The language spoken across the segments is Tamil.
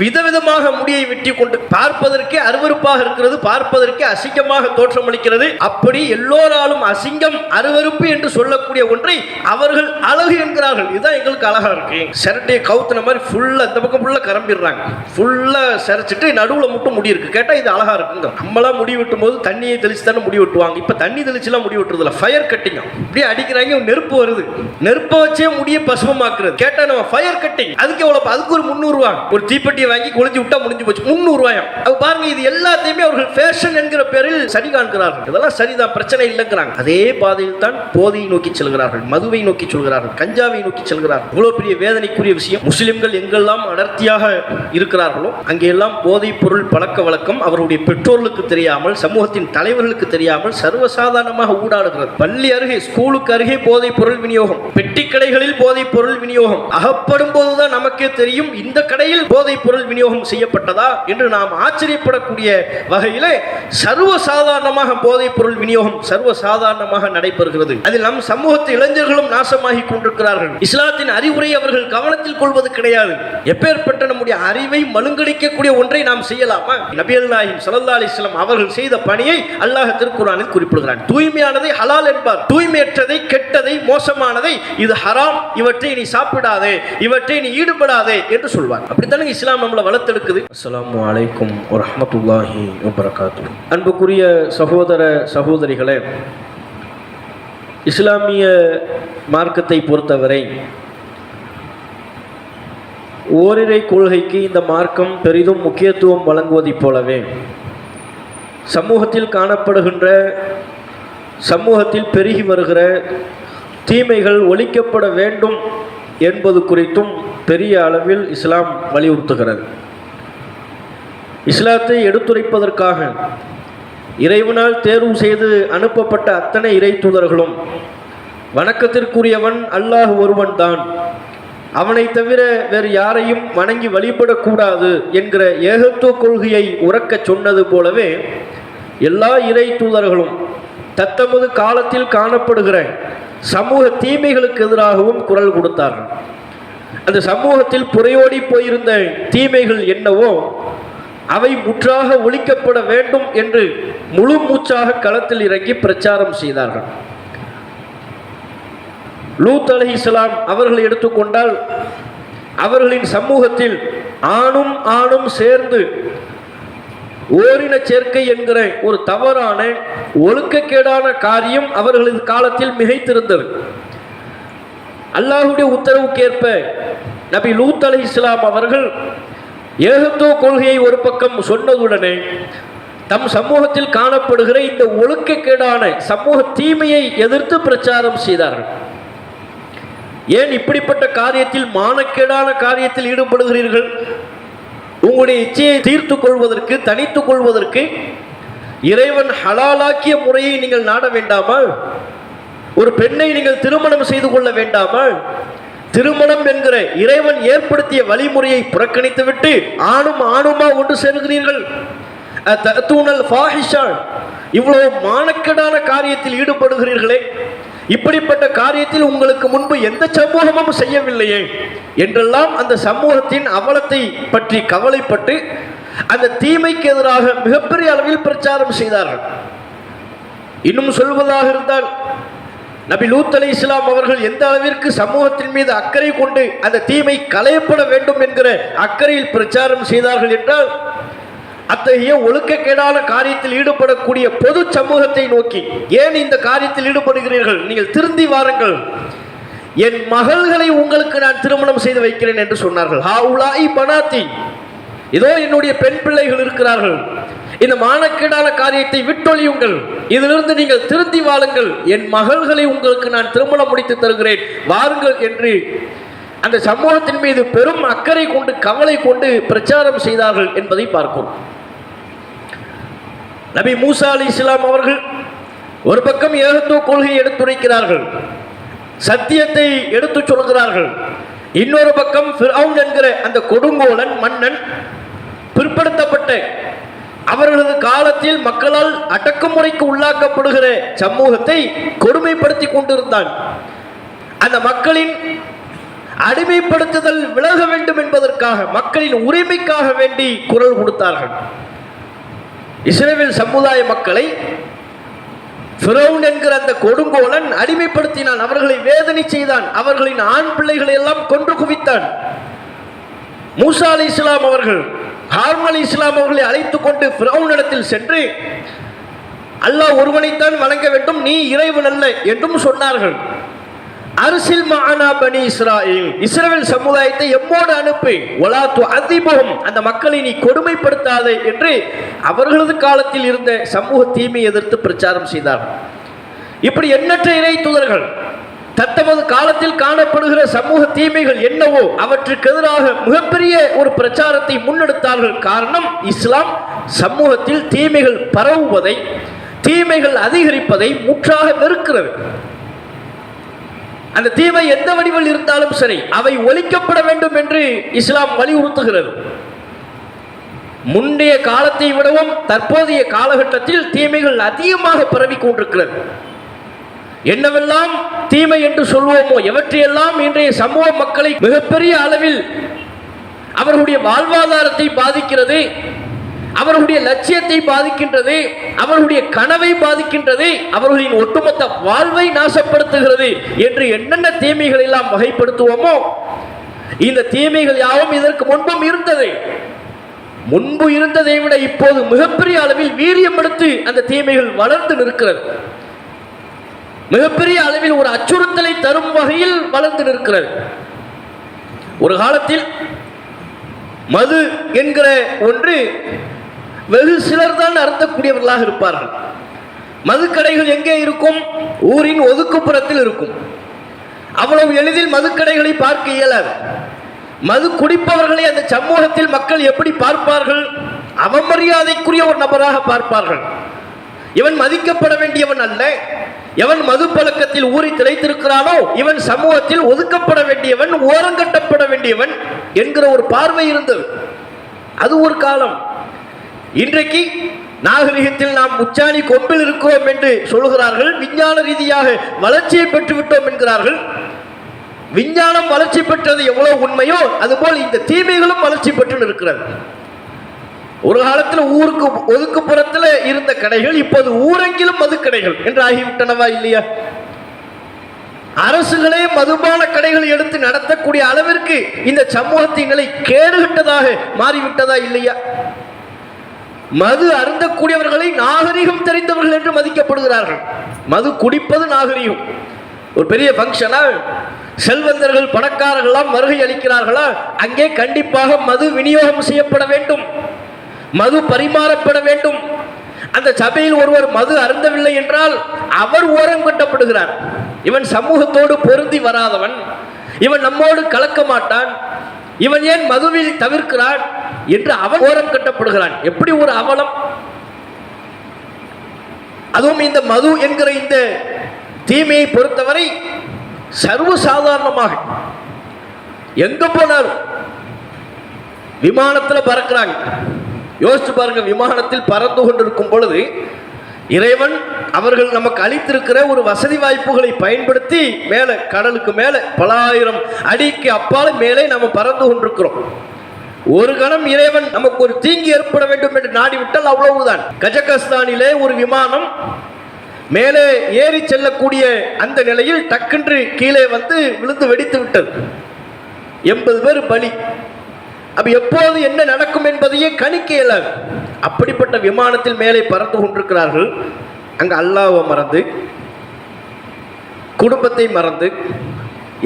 விதவிதமாக முடியை வெட்டி கொண்டு பார்ப்பதற்கே அருவருப்பாக இருக்கிறது பார்ப்பதற்கே அசிங்கமாக தோற்றமளிக்கிறது அப்படி எல்லோராலும் அசிங்கம் அருவருப்பு என்று சொல்லக்கூடிய ஒன்றை அவர்கள் அழகு என்கிறார்கள். இதுதான் எங்களுக்கு அழகா இருக்கு. சிரட்டையை கவுத்துன மாதிரி ஃபுல்லா இந்த பக்கம் ஃபுல்லா கரம்பிடுறாங்க. ஃபுல்லா சிரைச்சிட்டு நடுவுல மட்டும் முடி இருக்கு. கேட்டா இது அழகா இருக்குங்க. நம்மளாம் முடி வெட்டும் போது தண்ணியை தெளிச்சு தானே முடி வெட்டுவாங்க. இப்ப தண்ணி தெளிச்சுலாம் முடி வெட்டுறதுல ஃபயர் கட்டிங் இப்படி அடிக்கிறாங்க நெருப்பு வருது. நெருப்பை வச்சே முடியை பசுமமாக்குறது. கேட்டா நம்ம ஃபயர் கட்டிங் அதுக்கு எவ்வளவு அதுக்கு ஒரு முந்நூறு ஒரு தீப்பெட்டியை வாங்கி குளிஞ்சு விட்டா முடிஞ்சு போச்சு. முந்நூறு ரூபாயம் அது பாருங்க இது எல்லாத்தையுமே அவர்கள் ஃபேஷன் என்கிற பேரில் சரி காண்கிறார்கள். இதெல்லாம் சரிதான் பிரச்சனை இல்லைங்கிறாங்க. அதே பாதையில் தான் போதையை நோக்கி செல்கிறார்கள் மதுவை நோக்கி செல்கிறார்கள் கஞ்சாவை நோக்கி செல்கிறார்கள். இவ்வளவு பெரிய வேதனைக்குரிய விஷயம். முஸ்லிம்கள் எங்கெல்லாம் அடர்த்தியாக இருக்கிறார்களோ அங்கெல்லாம் போதைப் பொருள் பழக்க வழக்கம் அவருடைய பெற்றோர்களுக்கு தெரியாமல் சமூகத்தின் தலைவர்களுக்கு தெரியாமல் சர்வசாதாரணமாக ஊடாடுகிறது. பள்ளி அருகே ஸ்கூலுக்கு அருகே போதைப் பொருள் விநியோகம். பெட்டி கடைகளில் போதைப் பொருள் விநியோகம். அகப்படும் போதுதான் நமக்கே தெரியும் இந்த கடையில் போதைப் பொருள் பொருள் விநியோகம் செய்யப்பட்டதா என்று நாம் ஆச்சரியப்படக்கூடிய வகையிலே சர்வசாதாரணமாக போதைப் பொருள் விநியோகம் சர்வசாதாரணமாக நடைபெறுகிறது. அதில் நம் சமூகத்து இளைஞர்களும் நாசமாகி கொண்டிருக்கிறார்கள். இஸ்லாத்தின் அறிவுரை அவர்கள் கவனத்தில் கொள்வது கிடையாது. எப்பேற்பட்ட நம்முடைய அறிவை மழுங்கடிக்கக்கூடிய ஒன்றை நாம் செய்யலாமா? நபியல் நாயிம் சல்லா அலிஸ்லாம் அவர்கள் செய்த பணியை அல்லாஹ் திருக்குறானில் குறிப்பிடுகிறான். தூய்மையானதை ஹலால் என்பார். தூய்மையற்றதை கெட்டதை மோசமானதை இது ஹராம். இவற்றை நீ சாப்பிடாதே. இவற்றை நீ ஈடுபடாதே என்று சொல்வார். அப்படித்தானே இஸ்லாம் நம்மளை வளர்த்தெடுக்குது. அஸ்ஸலாமு அலைக்கும் வரஹ்மத்துல்லாஹி வபரகாத்து. அன்புக்குரிய சகோதர சகோதரிகளே இஸ்லாமிய மார்க்கத்தை பொறுத்தவரை ஓரிரை கொள்கைக்கு இந்த மார்க்கம் பெரிதும் முக்கியத்துவம் வழங்குவதைப் போலவே சமூகத்தில் காணப்படுகின்ற சமூகத்தில் பெருகி வருகிற தீமைகள் ஒழிக்கப்பட வேண்டும் என்பது குறித்தும் பெரிய அளவில் இஸ்லாம் வலியுறுத்துகிறது. இஸ்லாத்தை எடுத்துரைப்பதற்காக இறைவனால் தேர்வு செய்து அனுப்பப்பட்ட அத்தனை இறை தூதர்களும் வணக்கத்திற்குரியவன் அல்லாஹ் ஒருவன் தான். அவனை தவிர வேறு யாரையும் வணங்கி வழிபடக்கூடாது என்கிற ஏகத்துவ கொள்கையை உறக்கச் சொன்னது போலவே எல்லா இறை தூதர்களும் தத்தமது காலத்தில் காணப்படுகிற சமூக தீமைகளுக்கு எதிராகவும் குரல் கொடுத்தார்கள். அந்த சமூகத்தில் புறையோடி போயிருந்த தீமைகள் என்னவோ அவை முற்றாக ஒழிக்கப்பட வேண்டும் என்று முழு மூச்சாக களத்தில் இறங்கி பிரச்சாரம் செய்தார்கள். லூத் அலி இஸ்லாம் அவர்களை எடுத்துக்கொண்டால் அவர்களின் சமூகத்தில் ஆணும் ஆணும் சேர்ந்து ஓரின சேர்க்கை என்கிற ஒரு தவறான ஒழுக்கக்கேடான காரியம் அவர்களது காலத்தில் மிகைத்திருந்தது. அல்லாஹுடைய உத்தரவுக்கேற்ப நபி லூத் அலி இஸ்லாம் அவர்கள் ஏகத்துவ கொள்கையை ஒரு பக்கம் சொன்னதுடனே தம் சமூகத்தில் காணப்படுகிற இந்த ஒழுக்கக்கேடான சமூக தீமையை எதிர்த்து பிரச்சாரம் செய்தார்கள். ஏன் இப்படிப்பட்ட காரியத்தில் மானக்கேடான காரியத்தில் ஈடுபடுகிறீர்கள்? உங்களுடைய இச்சையை தீர்த்து கொள்வதற்கு தனித்துக் கொள்வதற்கு இறைவன் ஹலாலாக்கிய முறையை நீங்கள் நாட வேண்டாமா? ஒரு பெண்ணை நீங்கள் திருமணம் செய்து கொள்ள வேண்டாமல் திருமணம் என்கிற இறைவன் ஏற்படுத்திய வழிமுறையை புறக்கணித்துவிட்டு ஆணும் ஆணுமா ஒன்று சேர்கிறீர்கள். தூணல் ஃபாஹிஷான். இவ்வளவு மானக்கடான காரியத்தில் ஈடுபடுகிறீர்களே. இப்படிப்பட்ட காரியத்தில் உங்களுக்கு முன்பு எந்த சமூகமும் செய்யவில்லையே என்றெல்லாம் அந்த சமூகத்தின் அவலத்தை பற்றி கவலைப்பட்டு அந்த தீமைக்கு எதிராக மிகப்பெரிய அளவில் பிரச்சாரம் செய்தார்கள். இன்னும் சொல்வதாக இருந்தால் நபி லூத் அலி இஸ்லாம் அவர்கள் எந்த அளவிற்கு சமூகத்தின் மீது அக்கறை கொண்டு அந்த தீமை களையப்பட வேண்டும் என்கிற அக்கறையில் பிரச்சாரம் செய்தார்கள் என்றால் அத்தகைய ஒழுக்கக்கேடான காரியத்தில் ஈடுபடக்கூடிய பொது சமூகத்தை நோக்கி ஏன் இந்த காரியத்தில் ஈடுபடுகிறீர்கள்? நீங்கள் திருந்தி வாருங்கள். என் மகள்களை உங்களுக்கு நான் திருமணம் செய்து வைக்கிறேன் என்று சொன்னார்கள். ஹாவுலாய் பனாத்தி. இதோ என்னுடைய பெண் பிள்ளைகள் இருக்கிறார்கள். இந்த மானக்கேடான காரியத்தை விட்டொழியுங்கள். இதிலிருந்து நீங்கள் திருந்தி வாழுங்கள். என் மகள்களை உங்களுக்கு நான் திருமணம் முடித்து தருகிறேன். வாருங்கள் என்று அந்த சமூகத்தின் மீது பெரும் அக்கறை கொண்டு கவலை கொண்டு பிரச்சாரம் செய்தார்கள் என்பதை பார்க்கும். நபி மூசா அலி இஸ்லாம் அவர்கள் ஒரு பக்கம் ஏகத்துவ கொள்கையை எடுத்துரைக்கிறார்கள். சத்தியத்தை எடுத்துச் சொல்கிறார்கள். இன்னொரு பக்கம் என்கிற அந்த கொடுங்கோலன் மன்னன் பிற்படுத்தப்பட்ட அவர்களது காலத்தில் மக்களால் அடக்குமுறைக்கு உள்ளாக்கப்படுகிற சமூகத்தை கொடுமைப்படுத்தி கொண்டிருந்தான். அந்த மக்களின் அடிமைப்படுத்துதல் விலக வேண்டும் என்பதற்காக மக்களின் உரிமைக்காக வேண்டி குரல் கொடுத்தார்கள். இஸ்ரேவில் சமுதாய மக்களை ஃபிரௌன் என்கிற அந்த கொடுங்கோலன் அடிமைப்படுத்தினான். அவர்களை வேதனை செய்தான். அவர்களின் ஆண் பிள்ளைகளை எல்லாம் கொன்று குவித்தான். மூசா அலி இஸ்லாம் அவர்கள் ஹார்ன் அலி இஸ்லாம் அவர்களை அழைத்து கொண்டு இடத்தில் சென்று அல்லாஹ் ஒருவனைத்தான் வணங்க வேண்டும் நீ இறைவன் அல்ல என்றும் சொன்னார்கள். அரிசில் மகானா பனி இஸ்ராயில் இஸ்ரேல் சமுதாயத்தை எம்மோடு அனுப்பி ஒலா அதிபகம் அந்த மக்களை நீ கொடுமைப்படுத்தாதே என்று அவர்களது காலத்தில் இருந்த சமூக தீமை எதிர்த்து பிரச்சாரம் செய்தார் இப்படி எண்ணற்ற இறை தூதர்கள் தத்தமது காலத்தில் காணப்படுகிற சமூக தீமைகள் என்னவோ அவற்றுக்கு எதிராக மிகப்பெரிய ஒரு பிரச்சாரத்தை முன்னெடுத்தார்கள். காரணம் இஸ்லாம் சமூகத்தில் தீமைகள் பரவுவதை தீமைகள் அதிகரிப்பதை முற்றாக வெறுக்கிறது. அந்த தீமை எந்த வடிவில் இருந்தாலும் சரி அவை ஒழிக்கப்பட வேண்டும் என்று இஸ்லாம் வலியுறுத்துகிறது. முந்தைய காலத்தை விடவும் தற்போதைய காலகட்டத்தில் தீமைகள் அதிகமாக பரவி கொண்டிருக்கிறது. என்னவெல்லாம் தீமை என்று சொல்வோமோ எவற்றையெல்லாம் இன்றைய சமூக மக்களை மிகப்பெரிய அளவில் அவர்களுடைய வாழ்வாதாரத்தை பாதிக்கிறது அவர்களுடைய லட்சியத்தை பாதிக்கின்றது அவர்களுடைய கனவை பாதிக்கின்றது அவர்களின் ஒட்டுமொத்த வாழ்வை நாசப்படுத்துகிறது என்று என்னென்ன தீமைகள் எல்லாம் வகைப்படுத்துவோமோ இந்த தீமைகள் யாவும் இதற்கு முன்பும் இருந்தது. முன்பு இருந்ததை விட இப்போது மிகப்பெரிய அளவில் வீரியம் எடுத்து அந்த தீமைகள் வளர்ந்து நிற்கிறது. மிகப்பெரிய அளவில் ஒரு அச்சுறுத்தலை தரும் வகையில் வளர்ந்து நிற்கிறது. ஒரு காலத்தில் மது என்கிற ஒன்று வெகு சிலர் தான் அருந்தக்கூடியவர்களாக இருப்பார்கள். மதுக்கடைகள் எங்கே இருக்கும்? ஊரின் ஒதுக்குப்புறத்தில் இருக்கும். அவ்வளவு எளிதில் மதுக்கடைகளை பார்க்க இயலாது. மது குடிப்பவர்களை அந்த சமூகத்தில் மக்கள் எப்படி பார்ப்பார்கள்? அவமரியாதைக்குரிய ஒரு நபராக பார்ப்பார்கள். இவன் மதிக்கப்பட வேண்டியவன் அல்ல. எவன் மது பழக்கத்தில் ஊறி திளைத்திருக்கிறானோ இவன் சமூகத்தில் ஒதுக்கப்பட வேண்டியவன் ஓரங்கட்டப்பட வேண்டியவன் என்கிற ஒரு பார்வை இருந்தது. அது ஒரு காலம். இன்றைக்கு நாகரிகத்தில் நாம் உச்சாணி கொம்பில் இருக்கிறோம் என்று சொல்கிறார்கள். விஞ்ஞான ரீதியாக வளர்ச்சியை பெற்றுவிட்டோம் என்கிறார்கள். விஞ்ஞானம் வளர்ச்சி பெற்றது எவ்வளவு உண்மையோ அதுபோல் இந்த தீமைகளும் வளர்ச்சி பெற்று இருக்கிறது ஒரு காலத்தில் ஊருக்கு ஒதுக்குப்புறத்தில் இருந்த கடைகள் இப்போது ஊரெங்கிலும் மது கடைகள் என்று ஆகிவிட்டனவா இல்லையா? அரசுகளே மதுபான கடைகள் எடுத்து நடத்தக்கூடிய அளவிற்கு இந்த சமூகத்தின் நிலை கேடுகட்டதாக மாறிவிட்டதா இல்லையா? மது அருந்தக்கூடியவர்களை நாகரிகம் தெரிந்தவர்கள் என்று மதிக்கப்படுகிறார்கள். மது குடிப்பது நாகரிகம். ஒரு பெரிய ஃபங்க்ஷனா செல்வந்தர்கள் பணக்காரர்களாம் வருகை அளிக்கிறார்களா? அங்கே கண்டிப்பாக மது விநியோகம் செய்யப்பட வேண்டும். மது பரிமாறப்பட வேண்டும். அந்த சபையில் ஒருவர் மது அருந்தவில்லை என்றால் அவர் ஓரம் கட்டப்படுகிறார். இவன் சமூகத்தோடு பொருந்தி வராதவன். இவன் நம்மோடு கலக்க மாட்டான். இவன் ஏன் மதுவில் தவிர்க்கிறான் என்று அவன் ஓரம் கட்டப்படுகிறான். எப்படி ஒரு அவலம்? அதுவும் இந்த மது என்கிற இந்த தீமையை பொறுத்தவரை சர்வ சாதாரணமாக எங்க போனாலும் விமானத்தில் பறக்கிறாங்க. யோசிச்சு பாருங்க விமானத்தில் பறந்து கொண்டிருக்கும் பொழுது இறைவன் அவர்கள் நமக்கு அளித்திருக்கிற ஒரு வசதி வாய்ப்புகளை பயன்படுத்தி மேலே கடலுக்கு மேலே பல ஆயிரம் அடிக்கு அப்பால் மேலே நம்ம பறந்து கொண்டிருக்கிறோம். ஒரு கணம் இறைவன் நமக்கு ஒரு தீங்கு ஏற்பட வேண்டும் என்று நாடிவிட்டால் அவ்வளவுதான். கஜகஸ்தானிலே ஒரு விமானம் மேலே ஏறி செல்லக்கூடிய அந்த நிலையில் டக்குன்று கீழே வந்து விழுந்து வெடித்து விட்டது எண்பது பேர் பலி. அப்ப எப்போது என்ன நடக்கும் என்பதையே கணிக்க இயலாது. அப்படிப்பட்ட விமானத்தில் மேலே பறந்து கொண்டிருக்கிறார்கள். அங்கே அல்லாவை மறந்து குடும்பத்தை மறந்து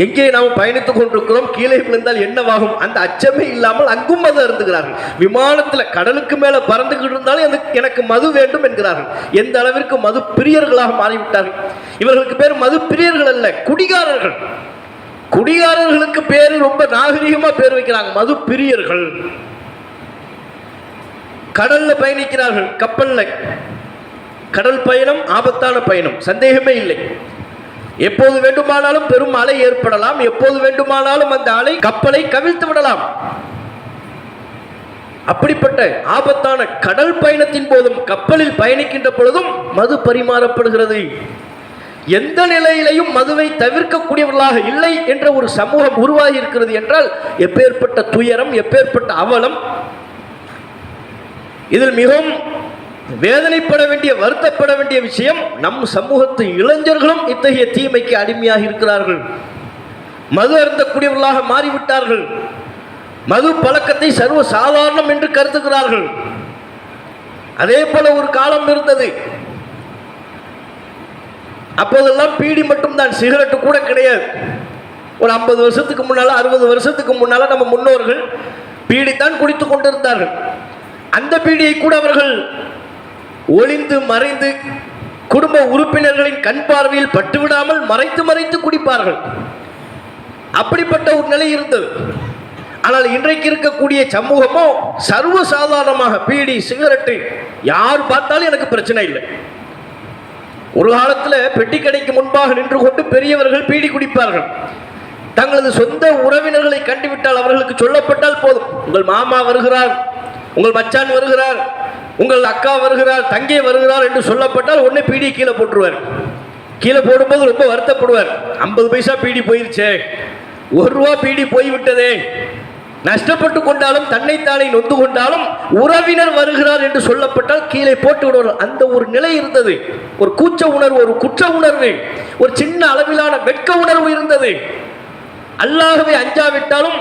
எங்கே நாம் பயணித்துக் கொண்டிருக்கிறோம் கீழே விழுந்தால் என்னவாகும்? அந்த அச்சமே இல்லாமல் அங்கும் மது அருந்துகிறார்கள். விமானத்தில் கடலுக்கு மேலே பறந்துகிட்டு இருந்தாலும் எனக்கு எனக்கு மது வேண்டும் என்கிறார்கள். எந்த அளவிற்கு மது பிரியர்களாக மாறிவிட்டார்கள். இவர்களுக்கு பேர் மது பிரியர்கள் அல்ல குடிகாரர்கள். குடிகாரர்களுக்கு பேரு ரொம்ப நாகரிகமா பேர் வைக்கிறாங்க. மது பிரியர்கள் கடல்ல பயணிக்கிறார்கள். கப்பல்ல. கடல் பயணம் ஆபத்தான பயணம். சந்தேகமே இல்லை. எப்போது வேண்டுமானாலும் பெரும் அலை ஏற்படலாம். எப்போது வேண்டுமானாலும் அந்த அலை கப்பலை கவிழ்த்து விடலாம். அப்படிப்பட்ட ஆபத்தான கடல் பயணத்தின் போதும் கப்பலில் பயணிக்கின்ற பொழுதும் மது பரிமாறப்படுகிறது. எந்த நிலையிலையும் மதுவை தவிர்க்கக்கூடியவர்களாக இல்லை என்ற ஒரு சமூகம் உருவாகி இருக்கிறது என்றால் எப்பேற்பட்ட துயரம் எப்பேற்பட்ட அவலம் இதில் மிகவும் வேதனைப்பட வேண்டிய வருத்தப்பட வேண்டிய விஷயம் நம் சமூகத்து இளைஞர்களும் இத்தகைய தீமைக்கு அடிமையாக இருக்கிறார்கள். மது அருந்தக்கூடியவர்களாக மாறிவிட்டார்கள். மது பழக்கத்தை சர்வ சாதாரணம் என்று கருதுகிறார்கள். அதே போல ஒரு காலம் இருந்தது. அப்போதெல்லாம் பீடி மட்டும்தான் சிகரெட்டு கூட கிடையாது. ஒரு ஐம்பது வருஷத்துக்கு முன்னால் அறுபது வருஷத்துக்கு முன்னால் நம்ம முன்னோர்கள் பீடித்தான் குடித்து கொண்டிருந்தார்கள். அந்த பீடியை கூட அவர்கள் ஒளிந்து மறைந்து குடும்ப உறுப்பினர்களின் கண் பார்வையில் பட்டுவிடாமல் மறைத்து மறைத்து குடிப்பார்கள். அப்படிப்பட்ட ஒரு நிலை இருந்தது. ஆனால் இன்றைக்கு இருக்கக்கூடிய சமூகமோ சர்வ சாதாரணமாக பீடி சிகரெட்டு யார் பார்த்தாலும் எனக்கு பிரச்சனை இல்லை. ஒரு காலத்தில் பெட்டி கடைக்கு முன்பாக நின்று கொண்டு பெரியவர்கள் பீடி குடிப்பார்கள். தங்களது சொந்த உறவினர்களை கண்டுவிட்டால் அவர்களுக்கு சொல்லப்பட்டால் போதும். உங்கள் மாமா வருகிறார் உங்கள் மச்சான் வருகிறார் உங்கள் அக்கா வருகிறார் தங்கை வருகிறார் என்று சொல்லப்பட்டால் உடனே பீடி கீழே போட்டுருவார். கீழே போடும்போது ரொம்ப வருத்தப்படுவார். ஐம்பது பைசா பீடி போயிருச்சே ஒரு ரூபா பீடி போய்விட்டதே நஷ்டப்பட்டு கொண்டாலும் தன்னைத்தானே நொந்து கொண்டாலும் உறவினர் வருகிறார் என்று சொல்லப்பட்டால் கீழே போட்டு விடுவார் அந்த ஒரு நிலை இருந்தது. ஒரு கூச்ச உணர்வு ஒரு குற்ற உணர்வு ஒரு சின்ன அளவிலான வெட்க உணர்வு இருந்தது. அல்லாகவே அஞ்சாவிட்டாலும்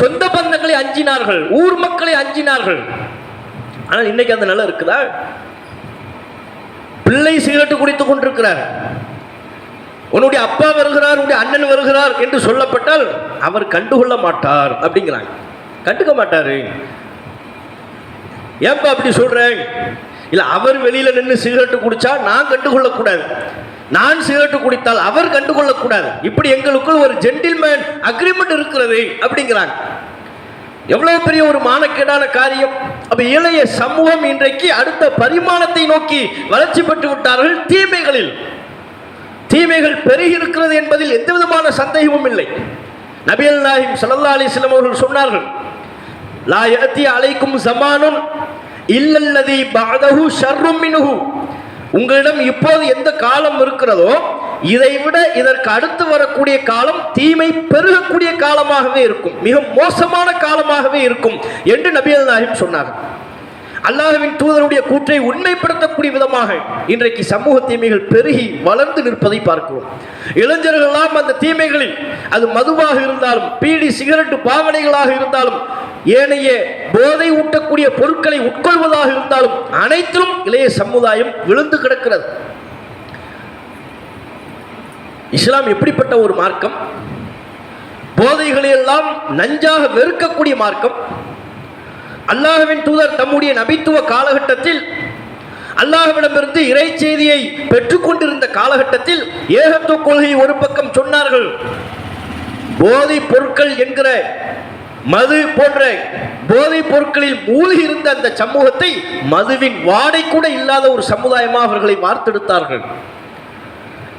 சொந்த பந்தங்களை அஞ்சினார்கள் ஊர் மக்களை அஞ்சினார்கள். ஆனால் இன்னைக்கு அந்த நிலை இருக்குதா? பிள்ளை சிகரெட்டு குடித்துக் கொண்டிருக்கிறார். உன்னுடைய அப்பா வருகிறார் உன்னுடைய அண்ணன் வருகிறார் என்று சொல்லப்பட்டால் அவர் கண்டுகொள்ள மாட்டார் அப்படிங்கிறாங்க. கண்டுக்க மாட்டாரு. ஏன்பா அப்படி சொல்றேன் இல்லை அவர் வெளியில நின்று சிகரெட்டு குடிச்சா நான் கண்டுகொள்ளக்கூடாது. நான் சிகரெட்டு குடித்தால் அவர் கண்டுகொள்ளக்கூடாது. இப்படி எங்களுக்குள் ஒரு ஜென்டில்மேன் அக்ரிமெண்ட் இருக்கிறது அப்படிங்கிறாங்க. எவ்வளவு பெரிய ஒரு மானக்கேடான காரியம். அப்ப இளைய சமூகம் இன்றைக்கு அடுத்த பரிமாணத்தை நோக்கி வளர்ச்சி பெற்று விட்டார்கள் தீமைகளில். தீமைகள் பெருகி இருக்கிறது என்பதில் எந்த விதமான சந்தேகமும் இல்லை. நபியல் நாயிம் சல்லா அலிஸ்லாம் அவர்கள் சொன்னார்கள் லா யஅதி அலைக்கும் ஜமானுன் இல்லல்லதி பாதகு ஷர்ரும் மினுகு உங்களிடம் இப்போது எந்த காலம் இருக்கிறதோ இதை விட இதற்கு அடுத்து வரக்கூடிய காலம் தீமை பெருகக்கூடிய காலமாகவே இருக்கும் மிக மோசமான காலமாகவே இருக்கும் என்று நபியல் நாயிம் சொன்னார்கள். அல்லாஹ்வின் தூதருடைய கூற்றை உண்மைப்படுத்தக்கூடிய விதமாக இன்றைக்கு சமூக தீமைகள் பெருகி வளர்ந்து நிற்பதை பார்க்கிறோம். இளைஞர்கள் எல்லாம் அந்த தீமைகளில் அது மதுவாக இருந்தாலும் பீடி சிகரெட்டு பாவனைகளாக இருந்தாலும் ஏனைய போதை ஊட்டக்கூடிய பொருட்களை உட்கொள்வதாக இருந்தாலும் அனைத்திலும் இளைய சமுதாயம் விழுந்து கிடக்கிறது. இஸ்லாம் எப்படிப்பட்ட ஒரு மார்க்கம்? போதைகளையெல்லாம் நஞ்சாக வெறுக்கக்கூடிய மார்க்கம். அல்லாஹவின் தூதர் தம்முடைய நபித்துவ காலகட்டத்தில் அல்லாஹ்விடமிருந்து இறை செய்தியை பெற்றுக்கொண்டிருந்த காலகட்டத்தில் ஏகத்துவ கொள்கை ஒரு பக்கம் சொன்னார்கள். போதை பொருட்கள் என்கிற மது போன்ற போதைப் பொருட்களில் மூழ்கி இருந்த அந்த சமூகத்தை மதுவின் வாடை கூட இல்லாத ஒரு சமுதாயமாக அவர்களை வார்த்தெடுத்தார்கள்.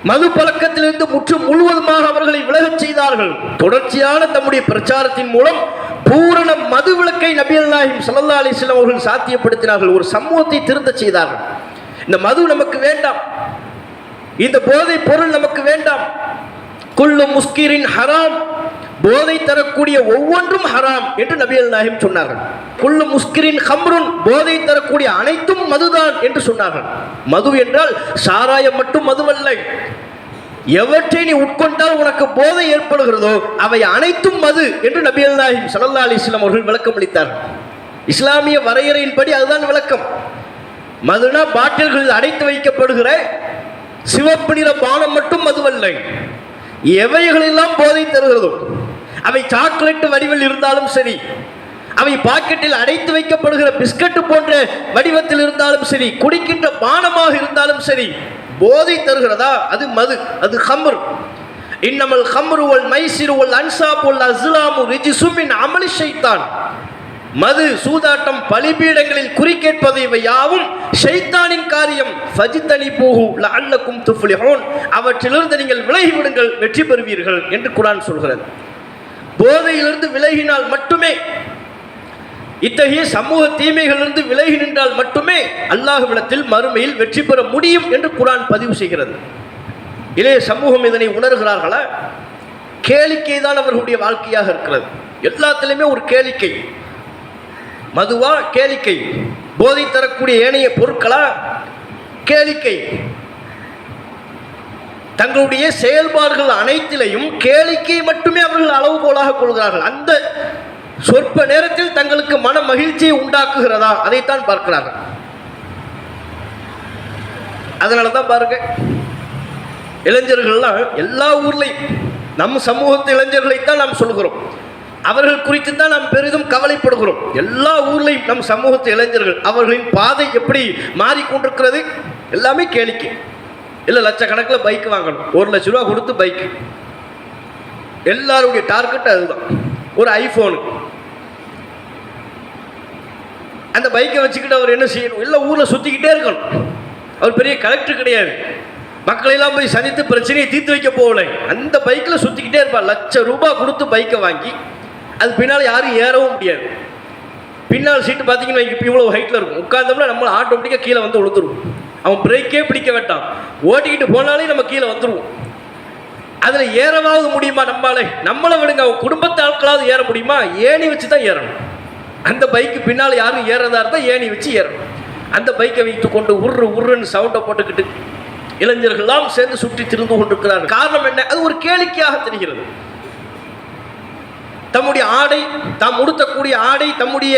மது பழக்கத்திலிருந்து முற்று முழுவதுமாக அவர்களை விலகச் செய்தார்கள். தொடர்ச்சியான தம்முடைய பிரச்சாரத்தின் மூலம் பூரண மது விளக்கை நபியல் நாயிம் சல்லா அலிஸ்லாம் அவர்கள் சாத்தியப்படுத்தினார்கள். ஒரு சமூகத்தை திருந்த செய்தார்கள். இந்த மது நமக்கு வேண்டாம். இந்த போதை பொருள் நமக்கு வேண்டாம். குல்லு முஸ்கிரின் ஹராம். போதை தரக்கூடிய ஒவ்வொன்றும் ஹராம் என்று நபியல் நாயிம் சொன்னார்கள். குள்ளு முஸ்கிரின் ஹம்ருன் போதை தரக்கூடிய அனைத்தும் மதுதான் என்று சொன்னார்கள். மது என்றால் சாராயம் மட்டும் மதுவல்ல. எவற்றை நீ உட்கொண்டால் உனக்கு போதை ஏற்படுகிறதோ அவை அனைத்தும் மது என்று நபியல் நாயிம் சல்லா அலிஸ்லாம் அவர்கள் விளக்கம் அளித்தார்கள். இஸ்லாமிய வரையறையின்படி அதுதான் விளக்கம். மதுனா பாட்டில்களில் அடைத்து வைக்கப்படுகிற சிவப்பு நிற பானம் மட்டும் மதுவல்லை. எவைகளெல்லாம் போதை தருகிறதோ அவை சாக்லேட் வடிவில் இருந்தாலும் சரி அவை பாக்கெட்டில் அடைத்து வைக்கப்படுகிற பிஸ்கட் போன்ற வடிவத்தில் இருந்தாலும் சரி குடிக்கின்ற பானமாக இருந்தாலும் சரி போதை தருகிறதா? அது மது அது ஹம்ரு இன்னமல் ஹம்ருவல் மைசிறுவல் அன்சாபுல் வல் அன்சாப் வல் அஸ்லாமு ரிஜிசுமின் அமளி ஷைத்தான். மது சூதாட்டம் பலிபீடங்களில் குறிக்கேட்பது இவை யாவும். ஷைத்தானின் காரியம் ஃபஜித்தனி போகு லஅல்லக்கும் துஃப்லிஹோன். அவற்றிலிருந்து நீங்கள் விலகிவிடுங்கள் வெற்றி பெறுவீர்கள் என்று குரான் சொல்கிறது. போதையிலிருந்து விலகினால் மட்டுமே இத்தகைய சமூக தீமைகளிலிருந்து விலகி நின்றால் மட்டுமே அல்லாஹுவிடத்தில் மறுமையில் வெற்றி பெற முடியும் என்று குரான் பதிவு செய்கிறது. இளைய சமூகம் இதனை உணர்கிறார்களா? கேளிக்கை தான் அவர்களுடைய வாழ்க்கையாக இருக்கிறது. எல்லாத்திலுமே ஒரு கேளிக்கை. மதுவா கேளிக்கை. போதை தரக்கூடிய ஏனைய பொருட்களா? கேளிக்கை. தங்களுடைய செயல்பாடுகள் அனைத்திலையும் கேளிக்கை மட்டுமே அவர்கள் அளவுகோலாக கொள்கிறார்கள். அந்த சொற்ப நேரத்தில் தங்களுக்கு மன மகிழ்ச்சியை உண்டாக்குகிறதா? அதைத்தான் பார்க்கிறார்கள். அதனால தான் பாருங்க இளைஞர்கள்லாம் எல்லா ஊர்லையும் நம் சமூகத்து இளைஞர்களைத்தான் நாம் சொல்கிறோம். அவர்கள் குறித்து தான் நாம் பெரிதும் கவலைப்படுகிறோம். எல்லா ஊர்லையும் நம் சமூகத்து இளைஞர்கள் அவர்களின் பாதை எப்படி மாறிக்கொண்டிருக்கிறது? எல்லாமே கேளிக்கை. இல்லை லட்சக்கணக்கில் பைக் வாங்கணும். ஒரு லட்ச ரூபா கொடுத்து பைக். எல்லாருடைய டார்கெட் அதுதான். ஒரு ஐஃபோனு. அந்த பைக்கை வச்சுக்கிட்டு அவர் என்ன செய்யணும்? இல்லை ஊரில் சுற்றிக்கிட்டே இருக்கணும். அவர் பெரிய கலெக்டர் கிடையாது. மக்களெல்லாம் போய் சந்தித்து பிரச்சனையை தீர்த்து வைக்க போகலை. அந்த பைக்கில் சுற்றிக்கிட்டே இருப்பார். லட்சம் ரூபாய் கொடுத்து பைக்கை வாங்கி அது பின்னால் யாரும் ஏறவும் முடியாது. பின்னால் சீட்டு பார்த்தீங்கன்னா இப்போ இவ்வளோ ஹைட்டில் இருக்கும். உட்காந்தோம்னா நம்ம ஆட்டோமேட்டிக்காக கீழே வந்து விழுந்துருவோம் அவன் பிரேக்கே பிடிக்க வேண்டாம். ஓட்டிக்கிட்டு போனாலே நம்ம கீழே வந்துடுவோம் அதில் ஏறவாவது முடியுமா நம்மளால நம்மளை விடுங்க அவன் குடும்பத்து ஆட்களாவது ஏற முடியுமா? ஏணி வச்சு தான் ஏறணும். அந்த பைக்கு பின்னால் யாரும் ஏறதா இருந்தால் ஏணி வச்சு ஏறணும். அந்த பைக்கை வைத்து கொண்டு உரு உருன்னு சவுண்டை போட்டுக்கிட்டு இளைஞர்கள்லாம் சேர்ந்து சுற்றி திரிந்து கொண்டிருக்கிறார்கள். காரணம் என்ன? அது ஒரு கேளிக்கையாக தெரிகிறது. தம்முடைய ஆடை தாம் உடுத்தக்கூடிய ஆடை தம்முடைய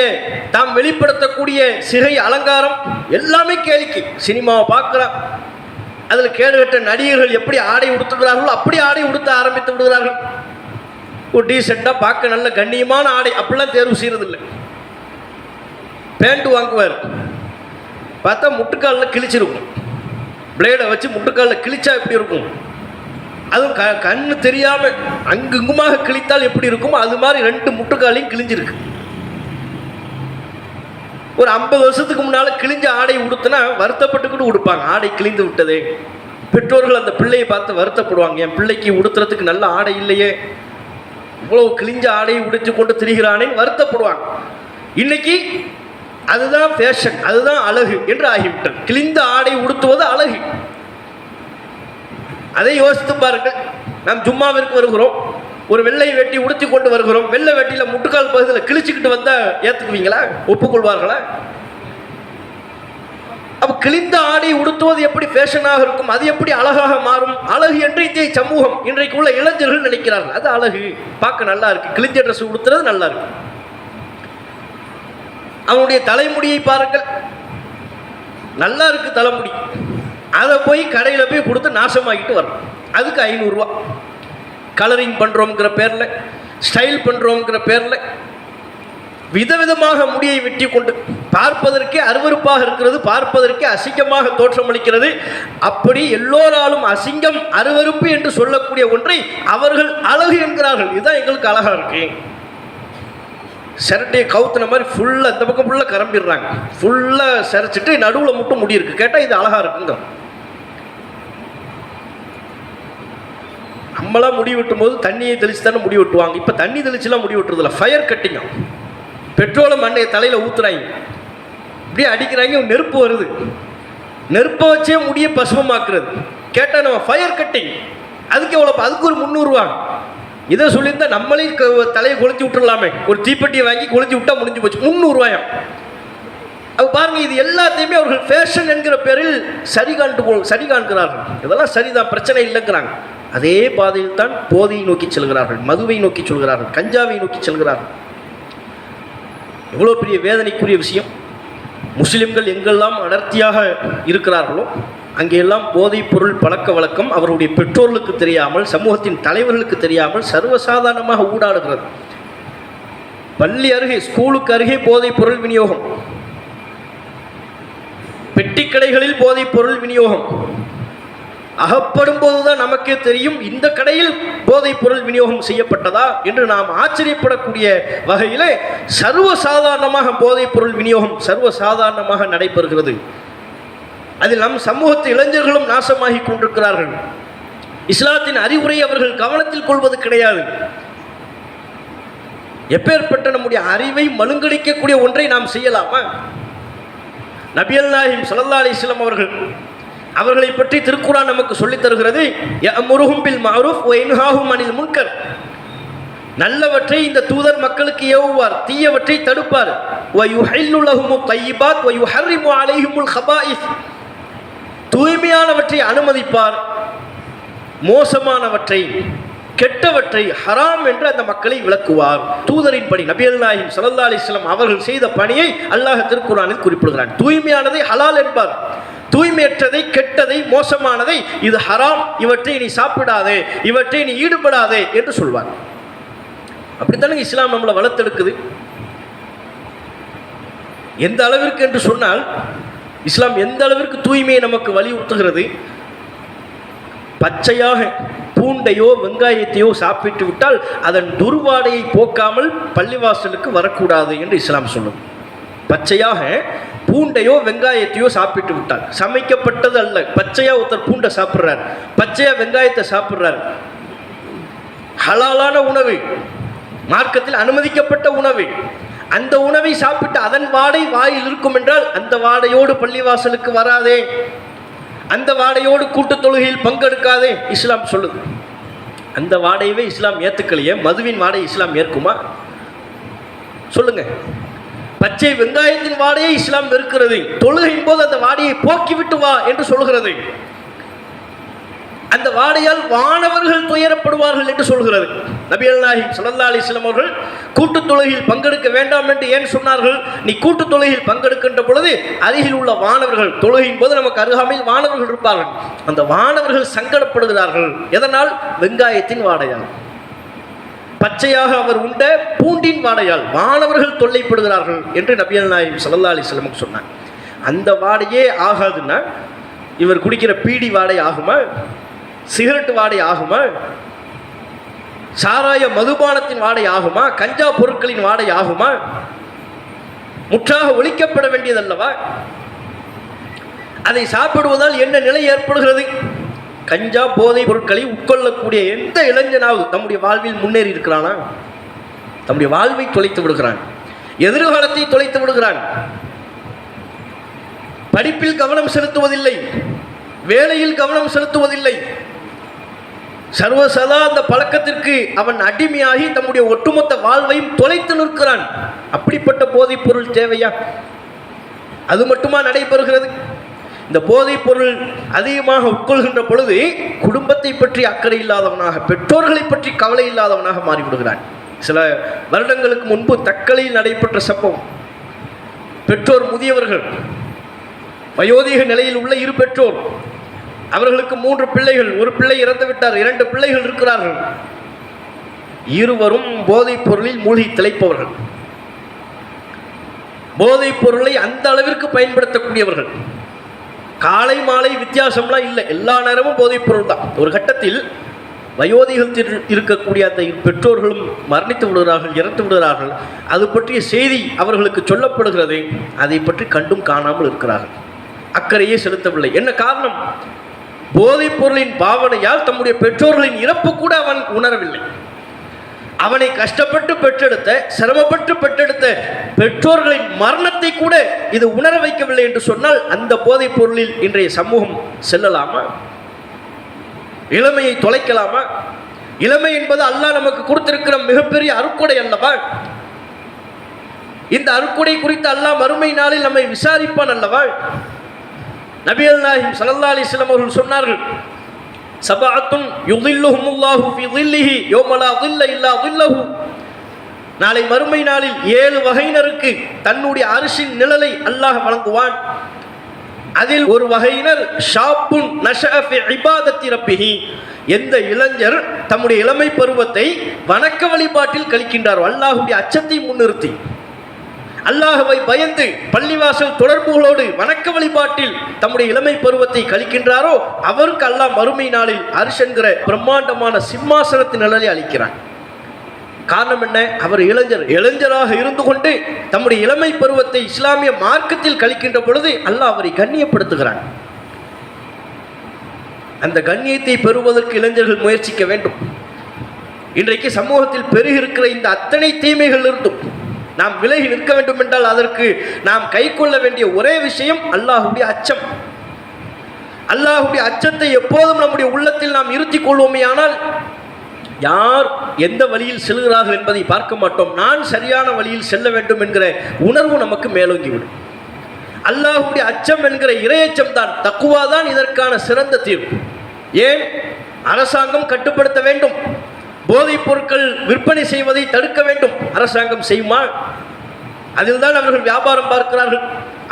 தாம் வெளிப்படுத்தக்கூடிய சிகை அலங்காரம் எல்லாமே கேளிக்கை. சினிமாவை பார்க்கலாம் அதில் கேடுகட்ட நடிகர்கள் எப்படி ஆடை உடுத்துகிறார்களோ அப்படி ஆடை உடுத்த ஆரம்பித்து விடுகிறார்கள். ஒரு டீசெண்டாக பார்க்க நல்ல கண்ணியமான ஆடை. அப்படிலாம் தேர்வு செய்கிறதில்லை பேண்ட் வாங்குவார். பார்த்தா முட்டுக்காலில் கிழிச்சிருக்கும். பிளேடை வச்சு முட்டுக்காலில் கிழிச்சா எப்படி இருக்கும்? அதுவும் க கண்ணு தெரியாமல் அங்குங்குமாக கிழித்தால் எப்படி இருக்குமோ அது மாதிரி ரெண்டு முட்டுக்காலையும் கிழிஞ்சிருக்கு. ஒரு ஐம்பது வருஷத்துக்கு முன்னால் கிழிஞ்ச ஆடை உடுத்தினா வருத்தப்பட்டுக்கிட்டு உடுப்பாங்க. ஆடை கிழிந்து விட்டதே. பெற்றோர்கள் அந்த பிள்ளையை பார்த்து வருத்தப்படுவாங்க. என் பிள்ளைக்கு உடுத்துறதுக்கு நல்ல ஆடை இல்லையே. இவ்வளவு கிழிஞ்ச ஆடையை உடைத்து கொண்டு திரிகிறானே வருத்தப்படுவாங்க. இன்னைக்கு அதுதான் ஃபேஷன் அதுதான் அழகு என்று ஆகிவிட்டது. கிழிந்த ஆடை உடுத்துவது அழகு. அதை யோசித்து பாருங்கள். நாம் ஜும்மாவிற்கு வருகிறோம். ஒரு வெள்ளை வெட்டி உடுத்தி கொண்டு வருகிறோம். வெள்ளை வெட்டியில் முட்டுக்கால் பகுதியில் கிழிச்சுக்கிட்டு வந்தால் ஏற்றுக்குவீங்களா ஒப்புக்கொள்வார்களா? அப்போ கிழிந்த ஆடை உடுத்துவது எப்படி ஃபேஷனாக இருக்கும்? அது எப்படி அழகாக மாறும்? அழகு என்று இந்திய சமூகம் இன்றைக்கு உள்ள இளைஞர்கள் நினைக்கிறார்கள். அது அழகு. பார்க்க நல்லா இருக்கு. கிழிஞ்ச ட்ரெஸ் உடுத்துறது நல்லா இருக்கு. அவனுடைய தலைமுடியை பாருங்கள். நல்லா இருக்கு தலைமுடி. அதை போய் கடையில் போய் கொடுத்து நாசமாக்கிட்டு வரணும் அதுக்கு ஐநூறுரூவா கலரிங் பண்ணுறோங்கிற பேரில் ஸ்டைல் பண்ணுறோங்கிற பேரில் விதவிதமாக முடியை வெட்டி கொண்டு பார்ப்பதற்கே அருவருப்பாக இருக்கிறது பார்ப்பதற்கே அசிங்கமாக தோற்றமளிக்கிறது. அப்படி எல்லோராலும் அசிங்கம் அருவருப்பு என்று சொல்லக்கூடிய ஒன்றை அவர்கள் அழகு என்கிறார்கள். இதுதான் எங்களுக்கு அழகாக இருக்குது சிரட்டையை கவுத்துன மாதிரி ஃபுல்லாக இந்த பக்கம் ஃபுல்லாக கரம்பிடுறாங்க. ஃபுல்லாக சிரைச்சிட்டு நடுவில் மட்டும் முடி இருக்கு கேட்டால் இது அழகாக இருக்குங்க. நம்மளாம் முடி வெட்டும் போது தண்ணியை தெளித்து தானே முடி வெட்டுவாங்க. இப்போ தண்ணி தெளிச்சுலாம் முடி வெட்டுறதில்ல. ஃபயர் கட்டிங்க பெட்ரோலை மண்ணையை தலையில் ஊற்றுறாங்க இப்படியே அடிக்கிறாங்க. நெருப்பு வருது. நெருப்பை வச்சே முடியை பசுமமாக்குறது. கேட்டால் நம்ம ஃபயர் கட்டிங் அதுக்கு எவ்வளோ அதுக்கு ஒரு முந்நூறுரூவா இதை சொல்லியிருந்தா நம்மளே க- தலையை கொளுத்தி விட்டுடலாமே ஒரு தீப்பெட்டியை வாங்கி கொளுத்தி விட்டால் முடிஞ்சு போச்சு. முந்நூறுவாயம். அப்போ பாருங்கள் இது எல்லாத்தையுமே அவர்கள் ஃபேஷன் என்கிற பேரில் சரி காண்டு போ- சரி காண்கிறார்கள். இதெல்லாம் சரிதான் பிரச்சனை இல்லைங்கிறாங்க. அதே பாதையில் தான் போதையை நோக்கி செல்கிறார்கள் மதுவை நோக்கி செல்கிறார்கள் கஞ்சாவை நோக்கி செல்கிறார்கள். எவ்வளோ பெரிய வேதனைக்குரிய விஷயம். முஸ்லிம்கள் எங்கெல்லாம் அடர்த்தியாக இருக்கிறார்களோ அங்கெல்லாம் போதைப் பொருள் பழக்க வழக்கம் அவருடைய பெற்றோர்களுக்கு தெரியாமல் சமூகத்தின் தலைவர்களுக்கு தெரியாமல் சர்வசாதாரணமாக ஊடாடுகிறது. பள்ளி அருகே ஸ்கூலுக்கு அருகே போதைப் பொருள் விநியோகம். பெட்டி கடைகளில் போதைப் பொருள் விநியோகம். அகப்படும் போதுதான் நமக்கே தெரியும் இந்த கடையில் போதைப் பொருள் விநியோகம் செய்யப்பட்டதா என்று நாம் ஆச்சரியப்படக்கூடிய வகையிலே சர்வசாதாரணமாக போதைப் பொருள் விநியோகம் சர்வசாதாரணமாக நடைபெறுகிறது. அதில் நம் சமூகத்து இளைஞர்களும் நாசமாகி கொண்டிருக்கிறார்கள். இஸ்லாத்தின் அறிவுரை அவர்கள் கவனத்தில் கொள்வது கிடையாது. எப்பேற்பட்ட நம்முடைய அறிவை மழுங்கடிக்கக்கூடிய ஒன்றை நாம் செய்யலாமா? நபியல் நாயிம் சல்லா அலிஸ்லாம் அவர்கள் அவர்களை பற்றி திருக்குறான் நமக்கு சொல்லித் தருகிறது முருகும்பில் பில் ஒயின்ஹாகும் வ அனில் முன்கர். நல்லவற்றை இந்த தூதர் மக்களுக்கு ஏவுவார் தீயவற்றை தடுப்பார். வ யுஹில்லு லஹுமுத் தய்யிபாத் ஹர்ரிமு அலைஹுமுல் அலைஹிமுல் ஹபாயிஸ் தூய்மையானவற்றை அனுமதிப்பார். மோசமானவற்றை கெட்டவற்றை ஹராம் என்று அந்த மக்களை விளக்குவார். தூதரின் பணி நபியல் நாயிம் சல்லா அலிஸ்லாம் அவர்கள் செய்த பணியை அல்லாஹ் திருக்குறானில் குறிப்பிடுகிறான். தூய்மையானதை ஹலால் என்பார். தூய்மையற்றதை கெட்டதை மோசமானதை இது ஹராம். இவற்றை நீ சாப்பிடாதே இவற்றை நீ ஈடுபடாதே என்று சொல்வார். அப்படித்தானே இஸ்லாம் நம்மளை வளர்த்தெடுக்குது? எந்த அளவிற்கு என்று சொன்னால் இஸ்லாம் எந்த அளவிற்கு தூய்மையை நமக்கு வலியுறுத்துகிறது? பச்சையாக பூண்டையோ வெங்காயத்தையோ சாப்பிட்டு விட்டால் அதன் துர்வாடையை போக்காமல் பள்ளிவாசலுக்கு வரக்கூடாது என்று இஸ்லாம் சொல்லும் பச்சையாக பூண்டையோ வெங்காயத்தையோ சாப்பிட்டு விட்டால் சமைக்கப்பட்டது அல்ல பச்சையா ஒருத்தர் பூண்டை சாப்பிட்றார் பச்சையா வெங்காயத்தை சாப்பிட்றார். ஹலாலான உணவு மார்க்கத்தில் அனுமதிக்கப்பட்ட உணவு. அந்த உணவை சாப்பிட்டு அதன் வாடை வாயில் இருக்கும் என்றால் அந்த வாடையோடு பள்ளிவாசலுக்கு வராதே. அந்த வாடையோடு கூட்டுத் தொழுகையில் பங்கெடுக்காதே இஸ்லாம் சொல்லுது. அந்த வாடையவே இஸ்லாம் ஏத்துக்கலையே மதுவின் வாடை இஸ்லாம் ஏற்குமா? சொல்லுங்க. பச்சை வெங்காயத்தின் வாடையை இஸ்லாம் வெறுக்கிறது. தொழுகையின் போது அந்த வாடையை போக்கிவிட்டு வா என்று சொல்கிறது. அந்த வாடையால் வானவர்கள் துயரப்படுவார்கள் என்று சொல்கிறது. நபியல் நாஹிம் சல்லா அலிஸ்லாம் அவர்கள் கூட்டுத் தொழுகையில் பங்கெடுக்க வேண்டாம் என்று ஏன் சொன்னார்கள்? நீ கூட்டுத் தொழுகையில் பங்கெடுக்கின்ற பொழுது அருகில் உள்ள வானவர்கள் தொழுகையின் போது நமக்கு அருகாமையில் வானவர்கள் இருப்பார்கள். அந்த வானவர்கள் சங்கடப்படுகிறார்கள். எதனால்? வெங்காயத்தின் வாடையால். பச்சையாக அவர் உண்ட பூண்டின் வாடையால் வானவர்கள் தொல்லைப்படுகிறார்கள் என்று நபியல் நாயிம் சல்லா அலிஸ்லமுக்கு சொன்னார் அந்த வாடையே ஆகாதுன்னா இவர் குடிக்கிற பீடி வாடை ஆகுமா? சிகரெட் வாடை ஆகுமா? சாராய மதுபானத்தின் வாடை ஆகுமா கஞ்சா பொருட்களின் வாடை ஆகுமா முற்றாக ஒழிக்கப்பட வேண்டியதல்லவா? அதை சாப்பிடுவதால் என்ன நிலை ஏற்படுகிறது? கஞ்சா போதைப் பொருட்களை உட்கொள்ளக்கூடிய எந்த இளைஞனாவது தம்முடைய வாழ்வில் முன்னேறி இருக்கிறானா? தம்முடைய வாழ்வை தொலைத்து விடுகிறான். எதிர்காலத்தை தொலைத்து விடுகிறான். படிப்பில் கவனம் செலுத்துவதில்லை. வேலையில் கவனம் செலுத்துவதில்லை. சர்வசதா அந்த பழக்கத்திற்கு அவன் அடிமையாகி தம்முடைய ஒட்டுமொத்த வாழ்வையும் தொலைத்து நிற்கிறான். அப்படிப்பட்ட போதைப் பொருள் தேவையா? அது மட்டுமா நடைபெறுகிறது? இந்த போதைப் பொருள் அதிகமாக உட்கொள்கின்ற பொழுது குடும்பத்தை பற்றி அக்கறை இல்லாதவனாக பெற்றோர்களை பற்றி கவலை இல்லாதவனாக மாறிவிடுகிறான். சில வருடங்களுக்கு முன்பு தக்கலையில் நடைபெற்ற சம்பவம். பெற்றோர் முதியவர்கள் வயோதிக நிலையில் உள்ள இரு பெற்றோர் அவர்களுக்கு மூன்று பிள்ளைகள். ஒரு பிள்ளை இறந்து விட்டார். இரண்டு பிள்ளைகள் இருக்கிறார்கள். இருவரும் போதைப் பொருளில் மூழ்கி திளைப்பவர்கள். போதைப் பொருளை அந்த அளவிற்கு பயன்படுத்தக்கூடியவர்கள். காலை மாலை வித்தியாசம்லாம் இல்லை. எல்லா நேரமும் போதைப் பொருள் தான். ஒரு கட்டத்தில் வயோதிகத்தில் இருக்கக்கூடிய அந்த பெற்றோர்களும் மரணித்து விடுகிறார்கள் இறந்து விடுகிறார்கள். அது பற்றிய செய்தி அவர்களுக்கு சொல்லப்படுகிறது. அதை பற்றி கண்டும் காணாமல் இருக்கிறார்கள். அக்கறையே செலுத்தவில்லை. என்ன காரணம்? போதைப் பொருளின் பாவனையால் தம்முடைய பெற்றோர்களின் இறப்பு கூட அவன் உணரவில்லை. அவனை கஷ்டப்பட்டு பெற்றெடுத்த சிரமப்பட்டு பெற்றெடுத்த பெற்றோர்களின் மரணத்தை கூட இது உணர வைக்கவில்லை என்று சொன்னால் அந்த போதைப் பொருளில் இன்றைய சமூகம் செல்லலாமா? இளமையை தொலைக்கலாமா? இளமை என்பது அல்லாஹ் நமக்கு கொடுத்திருக்கிற மிகப்பெரிய அருக்கொடை அல்லவா? இந்த அருக்கொடை குறித்து அல்லாஹ் மறுமை நாளில் நம்மை விசாரிப்பான் அல்லவா? நபியல் நாயகம் சல்லா அலிஸ்லாம் அவர்கள் சொன்னார்கள் சபாத்தும் யுதில்லுஹுமுல்லாஹு ஃபி தில்லிஹி யோமலா உல்ல இல்லா உல்லஹு நாளை மறுமை நாளில் ஏழு வகையினருக்கு தன்னுடைய அரிசின் நிழலை அல்லாஹ் வழங்குவான். அதில் ஒரு வகையினர் ஷாப்புன் நஷஃபி ஐபாதத்திரப்பிகி எந்த இளைஞர் தம்முடைய இளமை பருவத்தை வணக்க வழிபாட்டில் கழிக்கின்றார் அல்லாஹுடைய அச்சத்தை முன்னிறுத்தி. அல்லாஹுவை பயந்து பள்ளிவாசல் தொடர்புகளோடு வணக்க வழிபாட்டில் தம்முடைய இளமை பருவத்தை கழிக்கின்றாரோ அவருக்கு அல்லாஹ் மறுமை நாளில் அரிஷ் என்கிற பிரம்மாண்டமான சிம்மாசனத்தின் நிழலை அளிக்கிறான். காரணம் என்ன? அவர் இளைஞர். இளைஞராக இருந்து கொண்டு தம்முடைய இளமை பருவத்தை இஸ்லாமிய மார்க்கத்தில் கழிக்கின்ற பொழுது அல்லாஹ் அவரை கண்ணியப்படுத்துகிறான். அந்த கண்ணியத்தை பெறுவதற்கு இளைஞர்கள் முயற்சிக்க வேண்டும். இன்றைக்கு சமூகத்தில் பெருகிருக்கிற இந்த அத்தனை தீமைகள் இருந்தும் நாம் விலகி நிற்க வேண்டும் என்றால் அதற்கு நாம் கை கொள்ள வேண்டிய ஒரே விஷயம் அல்லாஹுடைய அச்சம். அல்லாஹுடைய அச்சத்தை எப்போதும் நம்முடைய உள்ளத்தில் நாம் இருத்திக் கொள்வோமேயானால் யார் எந்த வழியில் செல்கிறார்கள் என்பதை பார்க்க மாட்டோம். நான் சரியான வழியில் செல்ல வேண்டும் என்கிற உணர்வு நமக்கு மேலோங்கிவிடும். அல்லாஹுடைய அச்சம் என்கிற இரையச்சம் தான் தக்குவா தான் இதற்கான சிறந்த தீர்ப்பு. ஏன்? அரசாங்கம் கட்டுப்படுத்த வேண்டும். போதைப் பொருட்கள் விற்பனை செய்வதை தடுக்க வேண்டும். அரசாங்கம் செய்யுமா? அதில் தான் அவர்கள் வியாபாரம் பார்க்கிறார்கள்.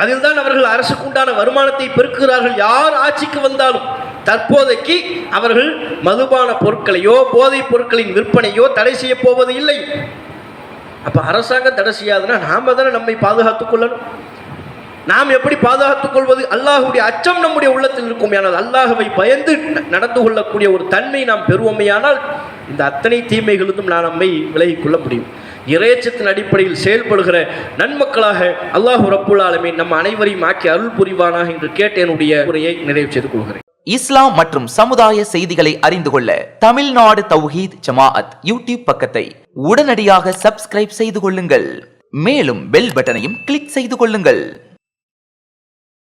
அதில் தான் அவர்கள் அரசுக்கு உண்டான வருமானத்தை பெருக்குகிறார்கள். யார் ஆட்சிக்கு வந்தாலும் தற்போதைக்கு அவர்கள் மதுபான பொருட்களையோ போதைப் பொருட்களின் விற்பனையோ தடை செய்ய போவது இல்லை. அப்ப அரசாங்கம் தடை செய்யாதுன்னா நாம தானே நம்மை பாதுகாத்துக் கொள்ளணும். நாம் எப்படி பாதுகாத்துக் கொள்வது? அல்லாஹுடைய அச்சம் நம்முடைய உள்ளத்தில் இருக்குமேயானால் அல்லாஹுவை பயந்து நடந்து கொள்ளக்கூடிய ஒரு தன்மை நாம் பெறுவோமையானால் இந்த அத்தனை தீமைகளிலும் நான் நம்மை விலகிக் கொள்ள முடியும். இறையச்சத்தின் அடிப்படையில் செயல்படுகிற நன்மக்களாக அல்லாஹு ரப்புல் ஆலமே நம் அனைவரையும் ஆக்கி அருள் புரிவானாக என்று கேட்டு என்னுடைய உரையை நிறைவு செய்து கொள்கிறேன். இஸ்லாம் மற்றும் சமுதாய செய்திகளை அறிந்து கொள்ள தமிழ்நாடு தௌஹீத் ஜமாஅத் யூடியூப் பக்கத்தை உடனடியாக சப்ஸ்கிரைப் செய்து கொள்ளுங்கள். மேலும் பெல் பட்டனையும் கிளிக் செய்து கொள்ளுங்கள்.